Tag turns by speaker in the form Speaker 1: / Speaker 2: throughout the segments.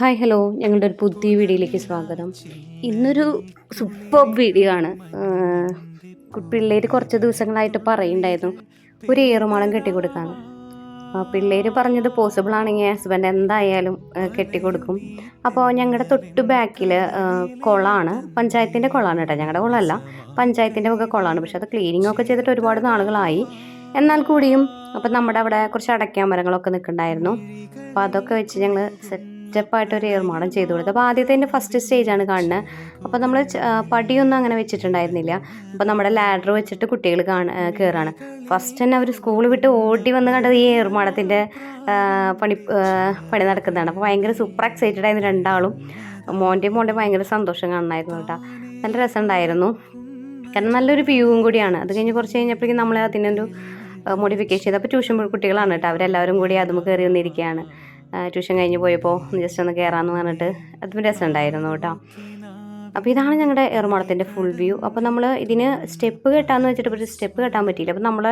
Speaker 1: Hi hello. ഞങ്ങളുടെ ഒരു പുതിയ വീഡിയോയിലേക്ക് സ്വാഗതം. ഇന്നൊരു സൂപ്പർ വീഡിയോ ആണ്. പിള്ളേർ കുറച്ച് ദിവസങ്ങളായിട്ട് പറയുണ്ടായിരുന്നു ഒരു ഏറുമാളം കെട്ടിക്കൊടുക്കാന്ന്. പിള്ളേർ പറഞ്ഞത് പോസിബിൾ ആണെങ്കിൽ ഹസ്ബൻഡ് എന്തായാലും കെട്ടിക്കൊടുക്കും. അപ്പോൾ ഞങ്ങളുടെ തൊട്ട് ബാക്കിൽ കുളമാണ് പഞ്ചായത്തിന്റെ കുളമാണ് കേട്ടോ. ഞങ്ങളുടെ കുളമല്ല പഞ്ചായത്തിന്റെ ഒക്കെ കുളമാണ് പക്ഷെ അത് ക്ലീനിങ് ഒക്കെ ചെയ്തിട്ട് ഒരുപാട് നാളുകളായി. എന്നാൽ കൂടിയും അപ്പം നമ്മുടെ അവിടെ കുറച്ച് അടയ്ക്കാൻ മരങ്ങളൊക്കെ നിൽക്കുന്നുണ്ടായിരുന്നു. അപ്പോൾ അതൊക്കെ വെച്ച് ഞങ്ങൾ സെറ്റപ്പായിട്ട് ഒരു ഏർമാടം ചെയ്തു കൊടുത്തു. അപ്പോൾ ആദ്യത്തെ എന്റെ ഫസ്റ്റ് സ്റ്റേജാണ് കാണുന്നത് അപ്പോൾ നമ്മൾ പടിയൊന്നും അങ്ങനെ വെച്ചിട്ടുണ്ടായിരുന്നില്ല. അപ്പോൾ നമ്മുടെ ലാഡർ വെച്ചിട്ട് കുട്ടികൾ കാണ കയറാണ് ഫസ്റ്റ് തന്നെ അവർ സ്കൂൾ വിട്ട് ഓടി വന്ന് കണ്ടത് ഈ ഏർമാടത്തിന്റെ പണി പണി നടക്കുന്നതാണ്. അപ്പോൾ ഭയങ്കര സൂപ്പർ എക്സൈറ്റഡ് ആയിരുന്നു രണ്ടാളും. മോന്റെയും മോന്റെയും ഭയങ്കര സന്തോഷം കാണണമായിരുന്നു കേട്ടോ. നല്ല രസമുണ്ടായിരുന്നു. കാരണം നല്ലൊരു വ്യൂവും കൂടിയാണ്. അത് കഴിഞ്ഞ് കുറച്ച് കഴിഞ്ഞപ്പോഴേക്കും നമ്മൾ അതിനൊരു മോഡിഫിക്കേഷൻ ചെയ്ത്. അപ്പോൾ ട്യൂഷൻ കുട്ടികളാണ് കേട്ടോ. അവരെല്ലാവരും കൂടി അതും കയറി വന്നിരിക്കുകയാണ്. ട്യൂഷൻ കഴിഞ്ഞ് പോയപ്പോൾ ജസ്റ്റ് ഒന്ന് കയറാമെന്ന് പറഞ്ഞിട്ട് അതും രസമുണ്ടായിരുന്നു കേട്ടോ. അപ്പോൾ ഇതാണ് ഞങ്ങളുടെ എറുമാളത്തിന്റെ ഫുൾ വ്യൂ അപ്പോൾ നമ്മൾ ഇതിന് സ്റ്റെപ്പ് കെട്ടാന്ന് വെച്ചിട്ട് പക്ഷേ സ്റ്റെപ്പ് കെട്ടാൻ പറ്റിയില്ല. അപ്പോൾ നമ്മൾ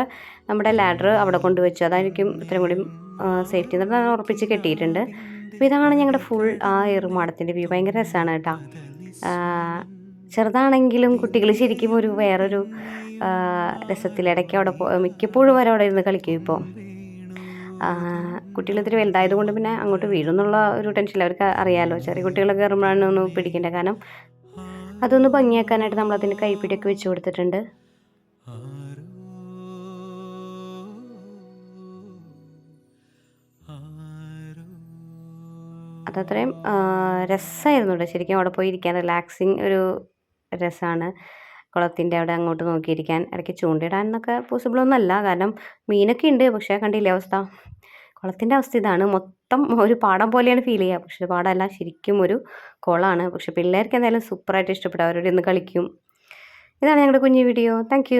Speaker 1: നമ്മുടെ ലാഡർ അവിടെ കൊണ്ടുവച്ചു അതായിരിക്കും ഇത്രയും കൂടി സേഫ്റ്റി എന്ന് പറഞ്ഞാൽ ഉറപ്പിച്ച് കെട്ടിയിട്ടുണ്ട്. അപ്പോൾ ഇതാണ് ഞങ്ങളുടെ ഫുൾ ആ എറുമാടത്തിന്റെ വ്യൂ ഭയങ്കര രസമാണ് കേട്ടോ. ചെറുതാണെങ്കിലും കുട്ടികൾ ശരിക്കും ഒരു വേറൊരു രസത്തിൽ ഇടയ്ക്ക് അവിടെ മിക്കപ്പോഴും വരെ അവിടെ ഇരുന്ന് കളിക്കും ഇപ്പോൾ കുട്ടികൾ ഇത്തിരി വലുതായത് കൊണ്ട് പിന്നെ അങ്ങോട്ട് വീഴുന്നുള്ള ഒരു ടെൻഷൻ അവർക്ക് അറിയാമല്ലോ ചെറിയ കുട്ടികളൊക്കെ കയറുമ്പോഴാണ് ഒന്ന് പിടിക്കേണ്ട കാരണം അതൊന്ന് ഭംഗിയാക്കാനായിട്ട് നമ്മൾ അതിന് കൈപ്പിടിയൊക്കെ വെച്ച് കൊടുത്തിട്ടുണ്ട്. അതത്രയും രസമായിരുന്നു കേട്ടോ. ശരിക്കും അവിടെ പോയി ഇരിക്കാൻ റിലാക്സിങ് ഒരു രസമാണ് കുളത്തിന്റെ അവിടെ അങ്ങോട്ട് നോക്കിയിരിക്കാൻ ഇടയ്ക്ക് ചൂണ്ടിടാൻ എന്നൊക്കെ പോസിബിൾ ഒന്നല്ല. കാരണം മീനൊക്കെ ഉണ്ട്. പക്ഷേ കണ്ടില്ലേ അവസ്ഥ? കുളത്തിന്റെ അവസ്ഥ ഇതാണ്. മൊത്തം ഒരു പാടം പോലെയാണ് ഫീൽ ചെയ്യുക. പക്ഷേ പാടമല്ല. ശരിക്കും ഒരു കുളമാണ്. പക്ഷേ പിള്ളേർക്ക് എന്തായാലും സൂപ്പറായിട്ട് ഇഷ്ടപ്പെട്ടു അവരോട് ഇന്ന് കളിക്കും. ഇതാണ് ഞങ്ങളുടെ കുഞ്ഞു വീഡിയോ. താങ്ക്